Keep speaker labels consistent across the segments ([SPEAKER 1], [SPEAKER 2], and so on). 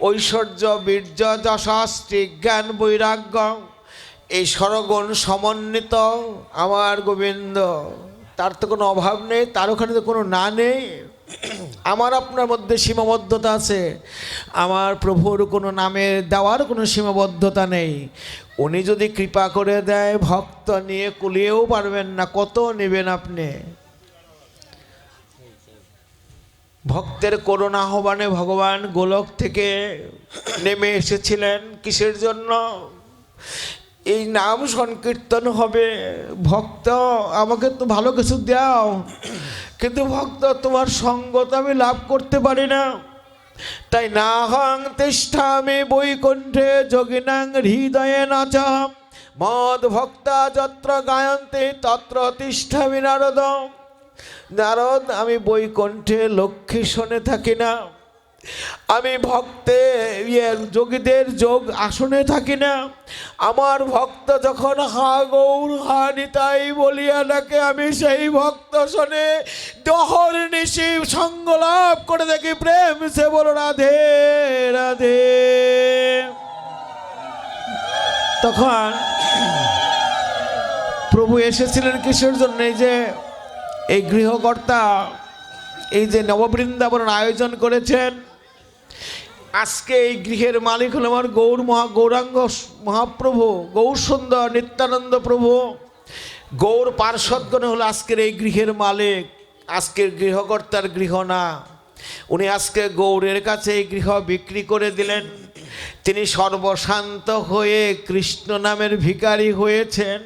[SPEAKER 1] ঐশ্বর্য, বীর্য যশস্ত্রী জ্ঞান, বৈরাগ্য, এই সরগণ সমন্বিত আমার গোবিন্দ। তার তো কোনো অভাব নেই, তার ওখানে তো কোনো না নেই। আমার আপনার মধ্যে সীমাবদ্ধতা আছে। আমার প্রভুর কোনো নামে দেওয়ার কোনো সীমাবদ্ধতা নেই। উনি যদি কৃপা করে দেয়, ভক্ত নিয়ে কুলিয়েও পারবেন না, কত নেবেন আপনি? ভক্তের করুণা আহ্বানে ভগবান গোলক থেকে নেমে এসেছিলেন। কিসের জন্য? এই নাম সংকীর্তন হবে। ভক্ত, আমাকে তো ভালো কিছু দাও। কিন্তু ভক্ত, তোমার সঙ্গত আমি লাভ করতে পারি না। তাই না হং তিষ্ঠামি বৈকুণ্ঠে যোগিনাং হৃদয়ে নাচ মদ ভক্তা যত্র গায়ন্তে তত্র তিষ্ঠামি নারদ নারদ, আমি বৈকুণ্ঠে লক্ষ্মী শোনে থাকি না। আমি ভক্তে ইয়ে যোগীদের যোগ আসনে থাকি না। আমার ভক্ত যখন হা গৌর হা নিতাই বলিয়া ডাকে, আমি সেই ভক্ত শোনে দহর নিশি সঙ্গ লাভ করে দেখি প্রেম সে বলো, রাধে রাধে। তখন প্রভু এসেছিলেন কিসের জন্য? যে এই গৃহকর্তা, এই যে নববৃন্দাবন আয়োজন করেছেন, আজকে এই গৃহের মালিক হল আমার গৌর মহা, গৌরাঙ্গ মহাপ্রভু গৌর সুন্দর নিত্যানন্দ প্রভু। গৌর পার্শ্বদগণ হলো আজকের এই গৃহের মালিক, আজকের গৃহকর্তার গৃহ না। উনি আজকে গৌরের কাছে এই গৃহ বিক্রি করে দিলেন। তিনি সর্বশান্ত হয়ে কৃষ্ণ নামের ভিখারি হয়েছেন।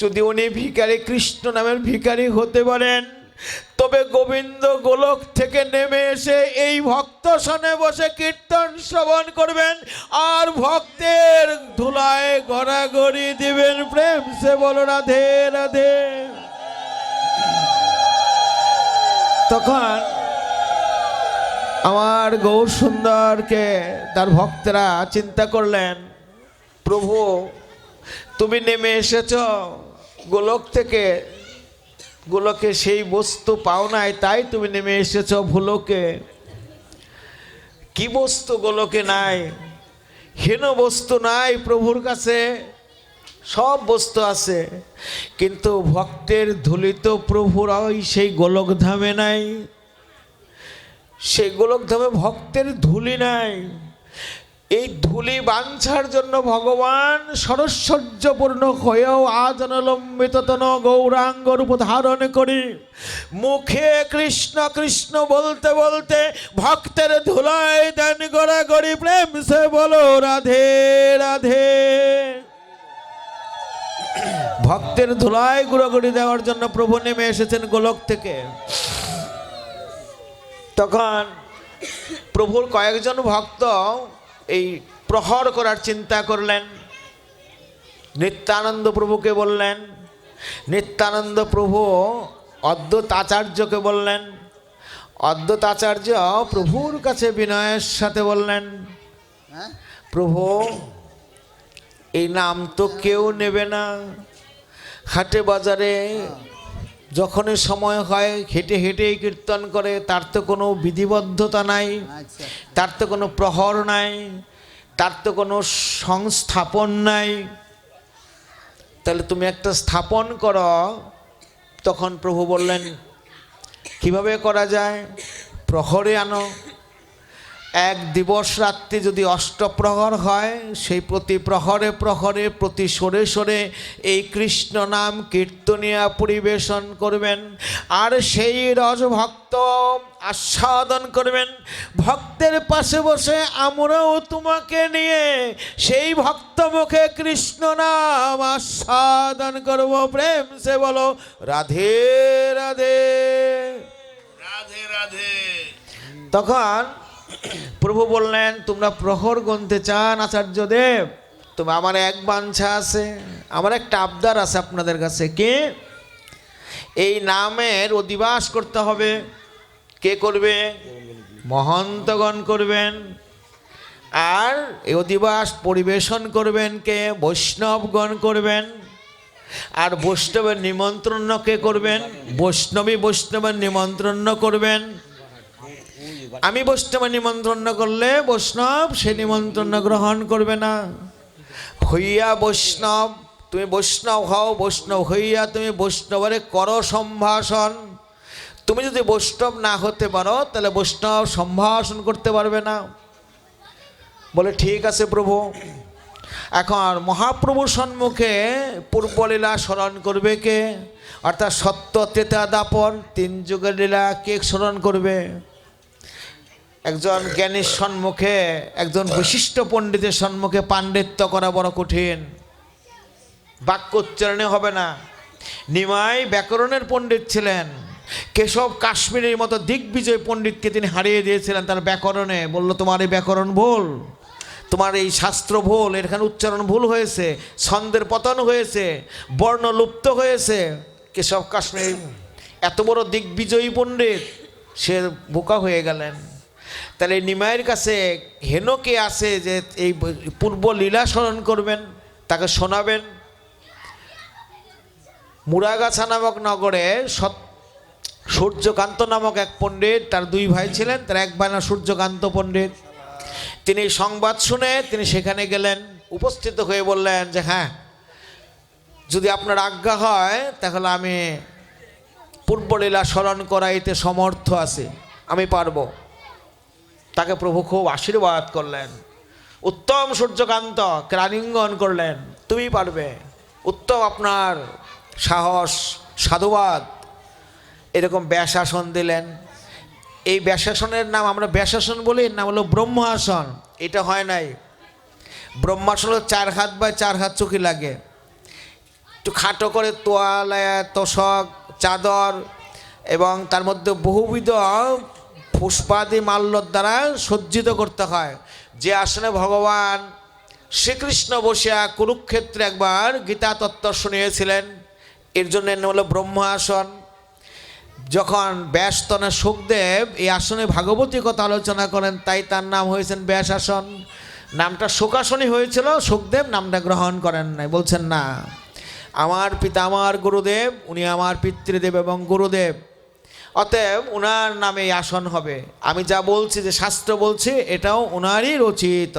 [SPEAKER 1] যদি উনি ভিখারি, কৃষ্ণ নামের ভিখারি হতে পারেন, তবে গোবিন্দ গোলক থেকে নেমে এসে এই ভক্ত সনে বসে কীর্তন শ্রবণ করবেন, আর ভক্তের ধুলায় গড়াগড়ি দিবেন প্রেম সে বলো, রাধে রাধে। তখন আমার গৌর সুন্দরকে, তার ভক্তরা চিন্তা করলেন, প্রভু, তুমি নেমে এসেছ গোলক থেকে গোলকে সেই বস্তু পাও নাই, তাই তুমি নেমে এসেছ ভুলোকে। কি বস্তু গোলকে নাই? হীন বস্তু নাই প্রভুর কাছে, সব বস্তু আছে। কিন্তু ভক্তের ধুলিত প্রভুর ওই সেই গোলকধামে নাই। সেই গোলকধামে ভক্তের ধুলি নাই। এই ধুলি বাঞ্ছার জন্য ভগবান সরস্বর্যপূর্ণ হয়েও আজনলম্বিত তন গৌরাঙ্গ রূপ ধারণ করি। মুখে কৃষ্ণ কৃষ্ণ বলতে বলতে ভক্তের ধুলায় দেন গড়াগড়ি প্রেম সে বলো রাধে রাধে। ভক্তের ধুলায় গুড়াগুড়ি দেওয়ার জন্য প্রভু নেমে এসেছেন গোলক থেকে। তখন প্রভুর কয়েকজন ভক্ত এই প্রহর করার চিন্তা করলেন। নিত্যানন্দ প্রভুকে বললেন নিত্যানন্দ প্রভু অদ্বৈত আচার্যকে বললেন অদ্বৈত আচার্য প্রভুর কাছে বিনয়ের সাথে বললেন
[SPEAKER 2] হ্যাঁ?
[SPEAKER 1] প্রভু এই নাম তো কেউ নেবে না। হাটে বাজারে যখনই সময় হয় হেঁটে হেঁটেই কীর্তন করে তার তো কোনো বিধিবদ্ধতা নাই
[SPEAKER 2] আচ্ছা।
[SPEAKER 1] তার তো কোনো প্রহর নাই তার তো কোনো সংস্থাপন নাই। তাহলে তুমি একটা স্থাপন করো। তখন প্রভু বললেন কীভাবে করা যায়? প্রহরে আনো। এক দিবস রাত্রি যদি অষ্টপ্রহর হয় সেই প্রতি প্রহরে প্রহরে প্রতি সরে সরে এই কৃষ্ণ নাম কীর্তনিয়া পরিবেশন করবেন। আর সেই রসভক্ত আস্বাদন করবেন। ভক্তের পাশে বসে আমরাও তোমাকে নিয়ে সেই ভক্ত মুখে কৃষ্ণ নাম আস্বাদন করব। প্রেম সে বলো রাধে রাধে।
[SPEAKER 3] রাধে রাধে।
[SPEAKER 1] তখন প্রভু বললেন, তোমরা প্রহর গন্তে চান, আচার্য দেব। তবে আমার এক বাঞ্ছা আছে, আমার একটা আবদার আছে আপনাদের কাছে। কে? এই নামের অধিবাস করতে হবে। কে করবে? মহন্তগণ করবেন। আর এই অধিবাস পরিবেশন করবেন কে? বৈষ্ণবগণ করবেন। আর বৈষ্ণবের নিমন্ত্রণ কে করবেন? বৈষ্ণবী বৈষ্ণবের নিমন্ত্রণ করবেন। আমি বৈষ্ণব নিমন্ত্রণ করলে বৈষ্ণব সে নিমন্ত্রণ গ্রহণ করবে না। হইয়া বৈষ্ণব, তুমি বৈষ্ণব হও, বৈষ্ণব হইয়া তুমি বৈষ্ণবরে করো সম্ভাষণ। তুমি যদি বৈষ্ণব না হতে পারো, তাহলে বৈষ্ণব সম্ভাষণ করতে পারবে না। বলে, ঠিক আছে প্রভু। এখন মহাপ্রভুর সম্মুখে পূর্বলীলা স্মরণ করবে কে? অর্থাৎ সত্য তেতা দাপন, তিন যুগের লীলা কে স্মরণ করবে? একজন জ্ঞানীর সম্মুখে, একজন বিশিষ্ট পণ্ডিতের সম্মুখে পাণ্ডিত্য করা বড় কঠিন। বাক্য উচ্চারণে হবে না। নিমাই ব্যাকরণের পণ্ডিত ছিলেন। কেশব কাশ্মীরের মতো দিগ্বিজয় পণ্ডিতকে তিনি হারিয়ে দিয়েছিলেন তার ব্যাকরণে। বলল, তোমার এই ব্যাকরণ ভুল। তোমার এই শাস্ত্র ভুল। এখানে উচ্চারণ ভুল হয়েছে, ছন্দের পতন হয়েছে, বর্ণ লুপ্ত হয়েছে। কেশব কাশ্মীর, এত বড় দিগ্বিজয়ী পণ্ডিত, সে বোকা হয়ে গেলেন। তাহলে নিমাইয়ের কাছে হেন কে আছে যে এই পূর্ব লীলা স্মরণ করবেন, তাকে শোনাবেন। মুরাগাছা নামক নগরে সৎ সূর্যকান্ত নামক এক পণ্ডিত, তার দুই ভাই ছিলেন, তার এক ভাই না সূর্যকান্ত পণ্ডিত। তিনি সংবাদ শুনে তিনি সেখানে গেলেন, উপস্থিত হয়ে বললেন যে হ্যাঁ যদি আপনার আজ্ঞা হয়, তাহলে আমি পূর্বলীলা স্মরণ করাইতে সমর্থ আছে, আমি পারব। তাকে প্রভু খুব আশীর্বাদ করলেন। উত্তম সূর্যকান্ত ক্রালিঙ্গন করলেন। তুমি পারবে। উত্তম আপনার সাহস, সাধুবাদ। এরকম ব্যাসাসন দিলেন। এই ব্যাসাসনের নাম আমরা ব্যাসাসন বলি নাম হলো ব্রহ্মাসন। এটা হয় নাই। ব্রহ্মাসন হলো চার হাত বা চার হাত চোখে লাগে। একটু খাটো করে তোয়ালা, তোষক, চাদর এবং তার মধ্যে বহুবিধ পুষ্পাদি মাল্যর দ্বারা সজ্জিত করতে হয়। যে আসনে ভগবান শ্রীকৃষ্ণ বসিয়া কুরুক্ষেত্রে একবার গীতা তত্ত্ব শুনিয়েছিলেন, এর জন্য হলো ব্রহ্ম আসন যখন ব্যাসতনে সুখদেব এই আসনে ভাগবতী কথা আলোচনা করেন, তাই তার নাম হয়েছেন ব্যাস আসন নামটা শোকাসনই হয়েছিল, সুখদেব নামটা গ্রহণ করেন নাই, বলছেন না। আমার পিতা আমার গুরুদেব, উনি আমার পিতৃদেব এবং গুরুদেব। অতএব ওনার নামে আসন হবে। আমি যা বলছি, যে শাস্ত্র বলছে, এটাও ওনারই রচিত।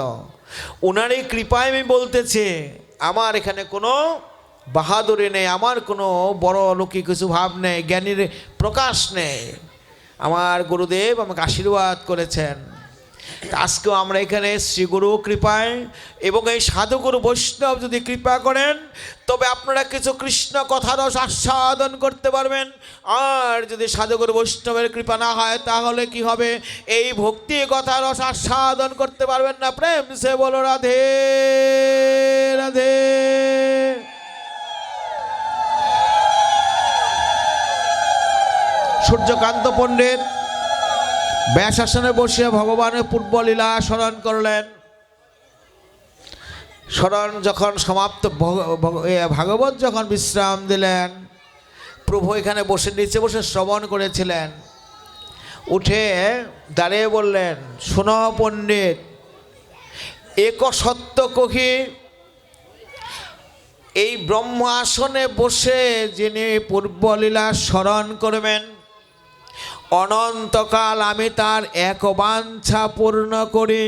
[SPEAKER 1] ওনারই কৃপায় আমি বলতেছি, আমার এখানে কোনো বাহাদুরি নেই, আমার কোনো বড় লোকী কিছু ভাব নেই, জ্ঞানীর প্রকাশ নেই। আমার গুরুদেব আমাকে আশীর্বাদ করেছেন। আজকেও আমরা এখানে শ্রী গুরু কৃপায় এবং এই সাধুগুরু বৈষ্ণব যদি কৃপা করেন, তবে আপনারা কিছু কৃষ্ণ কথারস আস্বাদন করতে পারবেন। আর যদি সাধুগুরু বৈষ্ণবের কৃপা না হয়, তাহলে কি হবে? এই ভক্তি কথারস আস্বাদন করতে পারবেন না। প্রেম সে বলো, রাধে রাধে। সূর্যকান্ত পণ্ডিত ব্যাসাসনে বসে ভগবানের পূর্বলীলা স্মরণ করলেন। স্মরণ যখন সমাপ্ত ভগ- ভগ- ভাগবত যখন বিশ্রাম দিলেন, প্রভু এখানে বসে, নিচে বসে শ্রবণ করেছিলেন। উঠে দাঁড়িয়ে বললেন সুন পণ্ডিত, এক সত্য কহি, এই ব্রহ্ম আসনে বসে যিনি পূর্বলীলা স্মরণ করবেন অনন্তকাল আমি তার এক বাঞ্ছা পূর্ণ করি।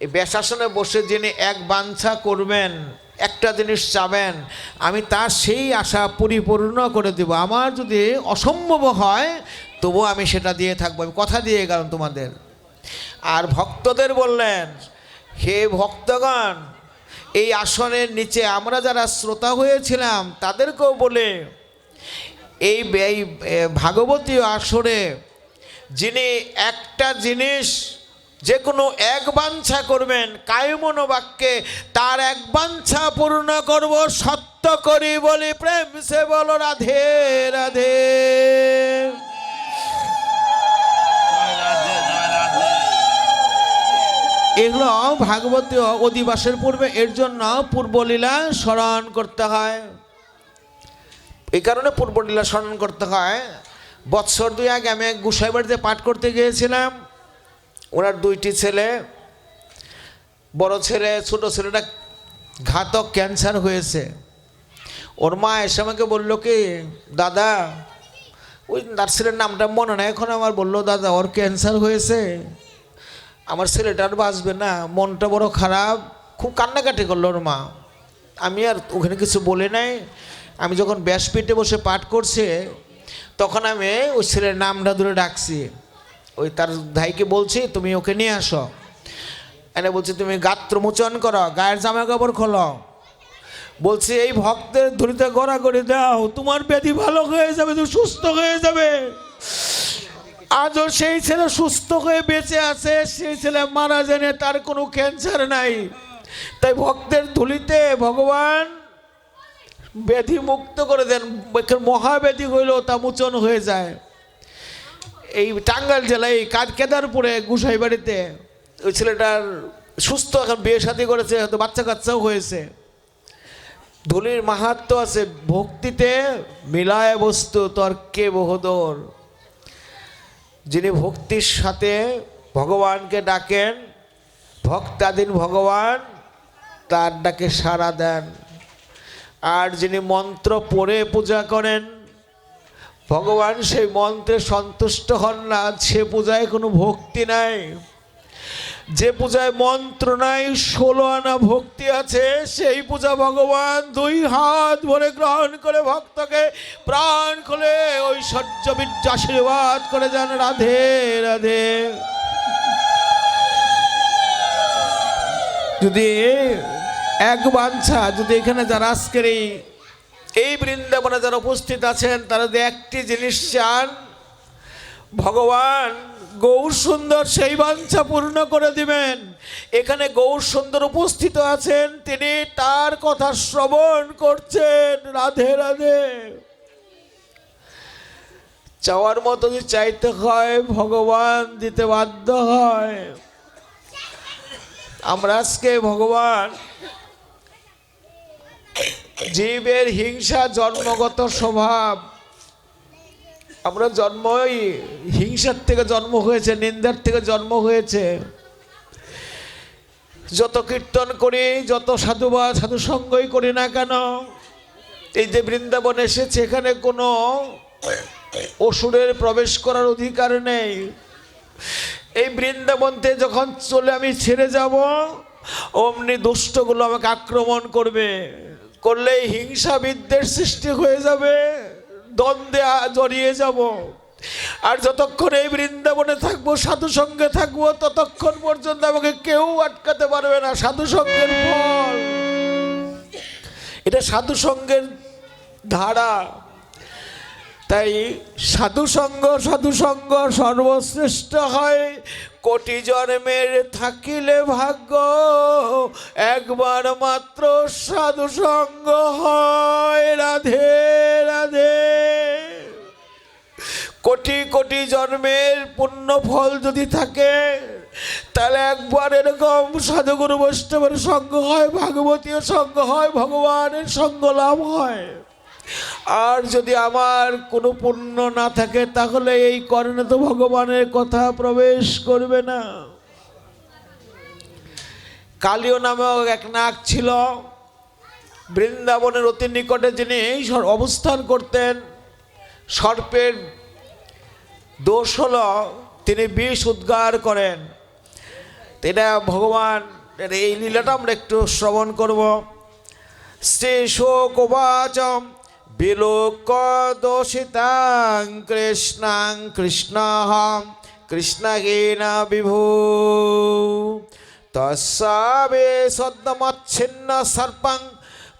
[SPEAKER 1] এই বসে যিনি এক বাঞ্ছা করবেন, একটা জিনিস চাবেন, আমি তার সেই আশা পরিপূর্ণ করে দেব। আমার যদি অসম্ভব হয় তবু আমি সেটা দিয়ে থাকব। আমি কথা দিয়ে গেলাম তোমাদের। আর ভক্তদের বললেন, হে ভক্তগণ, এই আসনের নিচে আমরা যারা শ্রোতা হয়েছিলাম, তাদেরকেও বলে এই এ, আসরে যিনি একটা জিনিস যে কোনো এক বাঞ্ছা করবেন কায়মন বাক্যে তার এক বাঞ্ছা পূর্ণ করব সত্য করি বলি প্রেম সে বলো রাধে রাধে। এগুলো ভাগবতীয় অধিবাসের পূর্বে এর জন্য পূর্বলীলা স্মরণ করতে হয়। এই কারণে পূর্বলীলা স্মরণ করতে হয়। বৎসর দুই আগে আমি এক গুসাই বাড়িতে পাঠ করতে গিয়েছিলাম। ওনার দুইটি ছেলে, বড় ছেলে, ছোট ছেলেটা ঘাতক ক্যান্সার হয়েছে। ওর মা এসে আমাকে বলল কি, দাদা, ওই নার্সের নামটা মনে নাই, এখন আমার বলল, দাদা, ওর ক্যান্সার হয়েছে। আমার ছেলেটা আর বাঁচবে না, মনটা বড় খারাপ। খুব কান্নাকাটি করল ওর মা। আমি আর ওখানে কিছু বলে নাই। আমি যখন ব্যাসপিঠে বসে পাঠ করছে, তখন আমি ওই ছেলের নামটা ধরে ডাকছি। ওই তার ভাইকে বলছি, তুমি ওকে নিয়ে আসো। এনে বলছি, তুমি গাত্র মোচন করো, গায়ের জামা কাপড় খোলো বলছি, এই ভক্তের ধরিতে গড়া করে দাও, তোমার ব্যাধি ভালো হয়ে যাবে, তুমি সুস্থ হয়ে যাবে। আজও সেই ছেলে সুস্থ হয়ে বেঁচে আছে, সেই ছেলে মারা জানে তার কোনো ক্যান্সার নাই। তাই ভক্তের ধুলিতে ভগবান ব্যাধি মুক্ত করে দেন। মহাব্যাধি হইলেও তা মোচন হয়ে যায়। এই টাঙ্গাইল জেলায় এই কাজ কেদারপুরে গুসাই বাড়িতে ওই ছেলেটার সুস্থ এখন বিয়ে শাদী করেছে, হয়তো বাচ্চা কাচ্চাও হয়েছে। ধুলির মাহাত্ম আছে, ভক্তিতে মিলায় বস্তু তর্কে বহুদর। যিনি ভক্তির সাথে ভগবানকে ডাকেন, ভক্তাধীন ভগবান তার ডাকে সাড়া দেন। আর যিনি মন্ত্র পড়ে পূজা করেন, ভগবান সেই মন্ত্রে সন্তুষ্ট হন না, সে পূজায় কোনো ভক্তি নাই। যে পূজায় মন্ত্র নাই, ষোলো আনা ভক্তি আছে, সেই পূজা ভগবান দুই হাত ভরে গ্রহণ করে ভক্তকে প্রাণ খুলে ঐশ্বর্য বীর্য আশীর্বাদ করে যান রাধে রাধে। যদি এক বাঞ্ছা, যদি এখানে যারা আজকের এই এই বৃন্দাবনে যারা উপস্থিত আছেন, তারা যদি একটি জিনিস চান, ভগবান গৌর সুন্দর সেই বাঞ্ছা পূর্ণ করে দিবেন। এখানে গৌর সুন্দর উপস্থিত আছেন, তিনি তার কথা শ্রবণ করছেন। রাধে রাধে। চাওয়ার মতো যদি চাইতে হয়, ভগবান দিতে বাধ্য হয়। আমরা আজকে ভগবান জীবের হিংসা জন্মগত স্বভাব। আমরা জন্মই হিংসার থেকে জন্ম হয়েছে, নিন্দার থেকে জন্ম হয়েছে। যত কীর্তন করি, যত সাধুবা সাধু সঙ্গই করি না কেন, এই যে বৃন্দাবন এসেছে, এখানে কোনো অসুরের প্রবেশ করার অধিকার নেই। এই বৃন্দাবনতে যখন চলে আমি ছেড়ে যাব, অমনি দুষ্টগুলো আমাকে আক্রমণ করবে। করলে হিংসা বিদ্বেষ সৃষ্টি হয়ে যাবে, দ্বন্দ্বে জড়িয়ে যাব। আর যতক্ষণ এই বৃন্দাবনে থাকব, সাধু সঙ্গে থাকব, ততক্ষণ পর্যন্ত আমাকে কেউ আটকাতে পারবে না, সাধু সঙ্গের ফল। এটা সাধু সঙ্গের ধারা। তাই সাধু সঙ্গ সাধু সঙ্গ সর্বশ্রেষ্ঠ হয়। কোটি জন্মের থাকিলে ভাগ্য, একবার মাত্র সাধু সঙ্গ হয়। রাধে রাধে। কোটি কোটি জন্মের পুণ্য ফল যদি থাকে, তাহলে একবার এরকম সাধুগুরু বৈষ্ণবের সঙ্গ হয় ভাগবতীয় সঙ্গ হয়, ভগবানের সঙ্গ লাভ হয়। আর যদি আমার কোনো পুণ্য না থাকে, তাহলে এই কর্ণে তো ভগবানের কথা প্রবেশ করবে না। কালীয় নামক এক নাগ ছিল, বৃন্দাবনের অতি নিকটে যিনি অবস্থান করতেন, সর্পের দোষ হল তিনি বিষ উদ্গার করেন। এটা ভগবান এই লীলাটা আমরা একটু শ্রবণ করব। শ্রী শোকবাচম বিলোক দোষিতাং কৃষ্ণাং কৃষ্ণাহম কৃষ্ণগেন বিভু। তস্যাবে সদ্যমচ্ছিন্ন সর্পং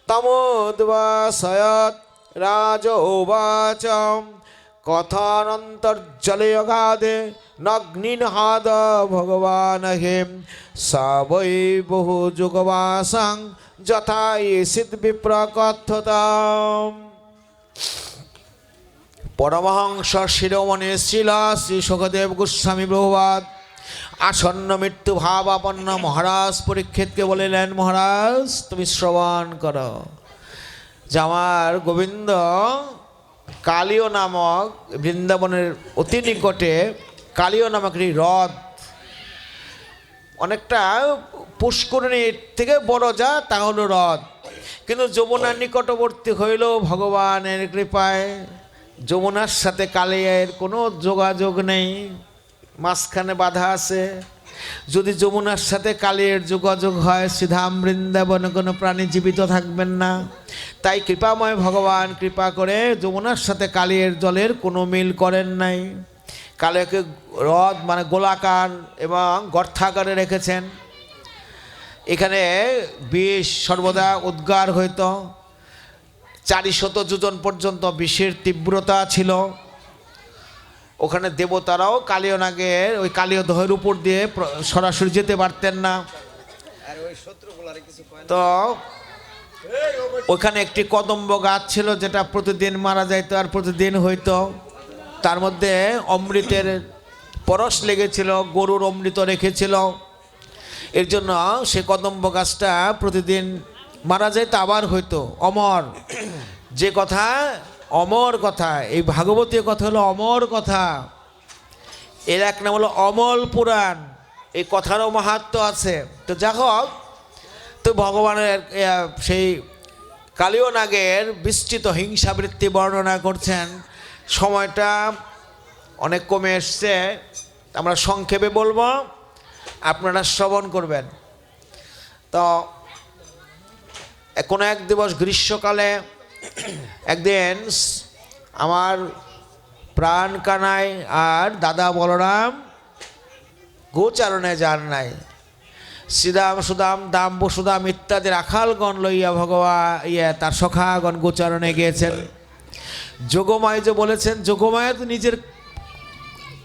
[SPEAKER 1] তমোদ্বাসয়ত রাজ উবাচম কথানন্তর্জলে অগাধে নগ্নিনহাদ ভগবান হেম সা বহু যুগবাসাং যথা ইসিদ বিপ্রকথতাম। পরমহংস শিরোমণি শিলা শ্রী সুখদেব গোস্বামী প্রভাত আসন্ন মৃত্যু ভাবাপন্ন মহারাজ পরীক্ষিতকে বলিলেন, মহারাজ, তুমি শ্রবণ করো। যে আমার গোবিন্দ কালীয় নামক বৃন্দাবনের অতি নিকটে কালীয় নামক একটি হ্রদ অনেকটা পুষ্করিণীর থেকে বড় যা, তা হলো হ্রদ। কিন্তু যমুনার নিকটবর্তী হইল ভগবানের কৃপায়। যমুনার সাথে কালিয়ার কোনো যোগাযোগ নেই। মাঝখানে বাধা আছে। যদি যমুনার সাথে কালিয়ের যোগাযোগ হয় সিধাম বৃন্দাবনে কোনো প্রাণী জীবিত থাকবেন না। তাই কৃপাময় ভগবান কৃপা করে যমুনার সাথে কালিয়ের জলের কোনো মিল করেন নাই। কালিয়াকে হ্রদ মানে গোলাকার এবং গর্থাকারে রেখেছেন। এখানে বিষ সর্বদা উদ্গার হইতো। চারিশত যোজন পর্যন্ত বিষের তীব্রতা ছিল। ওখানে দেবতারাও কালীয় নাগের ওই কালীয় দহের উপর দিয়ে সরাসরি যেতে পারতেন না। তো ওখানে একটি কদম্ব গাছ ছিল যেটা প্রতিদিন মারা যাইতো আর প্রতিদিন হইতো। তার মধ্যে অমৃতের পরশ লেগেছিল গরুর অমৃত রেখেছিল। এর জন্য সে কদম্ব গাছটা প্রতিদিন মারা যাইতো আবার হইতো। অমর। যে কথা, অমর কথা, এই ভাগবতীয় কথা হলো অমর কথা। এর এক নাম হলো অমল পুরাণ। এই কথারও মাহাত্ম আছে। তো যা হোক, তো ভগবানের সেই কালীয় নাগের বিস্তৃত হিংসাবৃত্তি বর্ণনা করছেন। সময়টা অনেক কমে এসছে, আমরা সংক্ষেপে বলব। আপনারা শ্রবণ করবেন। তো, কোনো এক দিবস গ্রীষ্মকালে একদিন আমার প্রাণ কানায় আর দাদা বলরাম গোচারণে যান নাই। শ্রীদাম, সুদাম, দাম, বসুদাম ইত্যাদি রাখালগণ লইয়া ভগবা ইয়ে তার সখাগণ গোচারণে গিয়েছেন। যোগমায় যে বলেছেন, যোগমায় তো নিজের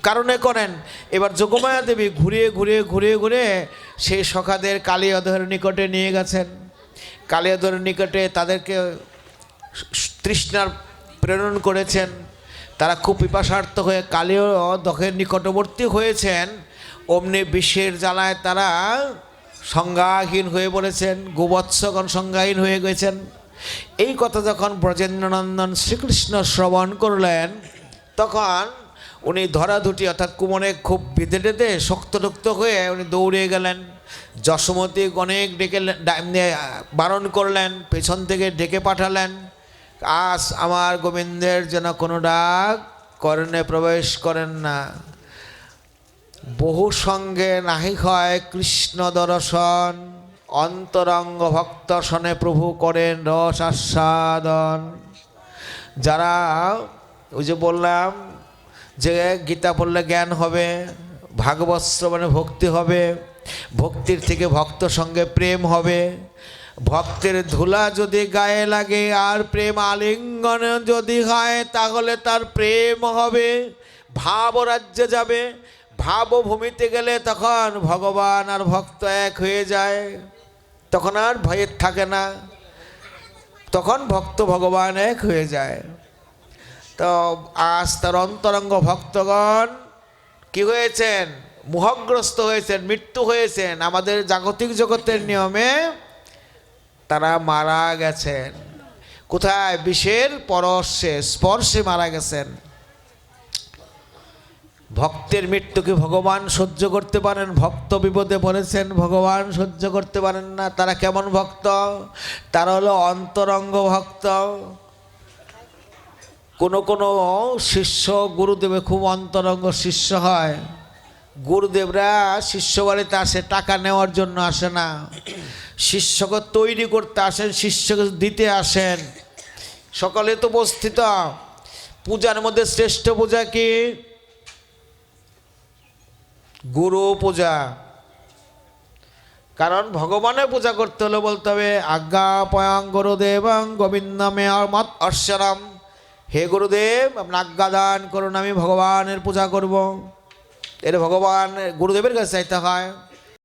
[SPEAKER 1] কারণে করেন, এবার যোগমায়া দেবী ঘুরিয়ে ঘুরিয়ে ঘুরিয়ে ঘুরে সেই সখাদের কালিয়াদহের নিকটে নিয়ে গেছেন। কালিয়াদহের নিকটে তাদেরকে তৃষ্ণার প্রেরণ করেছেন। তারা খুব পিপাসার্থ হয়ে কালীয় দখের নিকটবর্তী হয়েছেন। অমনি বিশ্বের জ্বালায় তারা সংজ্ঞাহীন হয়ে পড়েছেন, গোবৎসগণ সংজ্ঞাহীন হয়ে গেছেন। এই কথা যখন ব্রজেন্দ্রনন্দন শ্রীকৃষ্ণ শ্রবণ করলেন, তখন উনি ধরাধুটি অর্থাৎ কুমনে খুব বেঁধে টেঁধে শক্ত টক্ত হয়ে উনি দৌড়ে গেলেন। যশোমতী অনেক ডেকে বারণ করলেন, পেছন থেকে ডেকে পাঠালেন। আজ আমার গোবিন্দের যেন কোনো ডাক কর্ণে প্রবেশ করেন না। বহু সঙ্গে নাহি হয় কৃষ্ণ দর্শন, অন্তরঙ্গ ভক্ত শনে প্রভু করেন রস আস্বাদন। যারা, ওই যে বললাম যে গীতা পড়লে জ্ঞান হবে, ভাগবত শ্রবণে ভক্তি হবে, ভক্তির থেকে ভক্ত সঙ্গে প্রেম হবে। ভক্তের ধুলা যদি গায়ে লাগে আর প্রেম আলিঙ্গন যদি হয়, তাহলে তার প্রেম হবে। ভাব রাজ্যে যাবে, ভাবভূমিতে গেলে তখন ভগবান আর ভক্ত এক হয়ে যায়। তখন আর ভয়ের থাকে না। তখন ভক্ত ভগবান এক হয়ে যায়। তো আজ তার অন্তরঙ্গ ভক্তগণ কি হয়েছেন? মোহগ্রস্ত হয়েছেন, মৃত্যু হয়েছেন। আমাদের জাগতিক জগতের নিয়মে তারা মারা গেছেন। কোথায়? বিষের পরশে, স্পর্শে মারা গেছেন। ভক্তের মৃত্যুকে ভগবান সহ্য করতে পারেন? ভক্ত বিপদে পড়েছেন, ভগবান সহ্য করতে পারেন না। তারা কেমন ভক্ত? তারা হলো অন্তরঙ্গ ভক্ত। কোনো কোনো শিষ্য গুরুদেবে খুব অন্তরঙ্গ শিষ্য হয়। গুরুদেবরা শিষ্য বাড়িতে আসে, টাকা নেওয়ার জন্য আসে না। শিষ্যকে তৈরি করতে আসেন, শিষ্যকে দিতে আসেন। সকালে তো উপস্থিত। পূজার মধ্যে শ্রেষ্ঠ পূজা কি? গুরু পূজা। কারণ ভগবানের পূজা করতে হলে বলতে হবে আজ্ঞা পয়াং গুরুদেবং গোবিন্দমে মত অর্শরম হে গুরুদেব আপনি আজ্ঞা দান করুন, আমি ভগবানের পূজা করব। এটা ভগবান গুরুদেবের কাছে চাইতে হয়।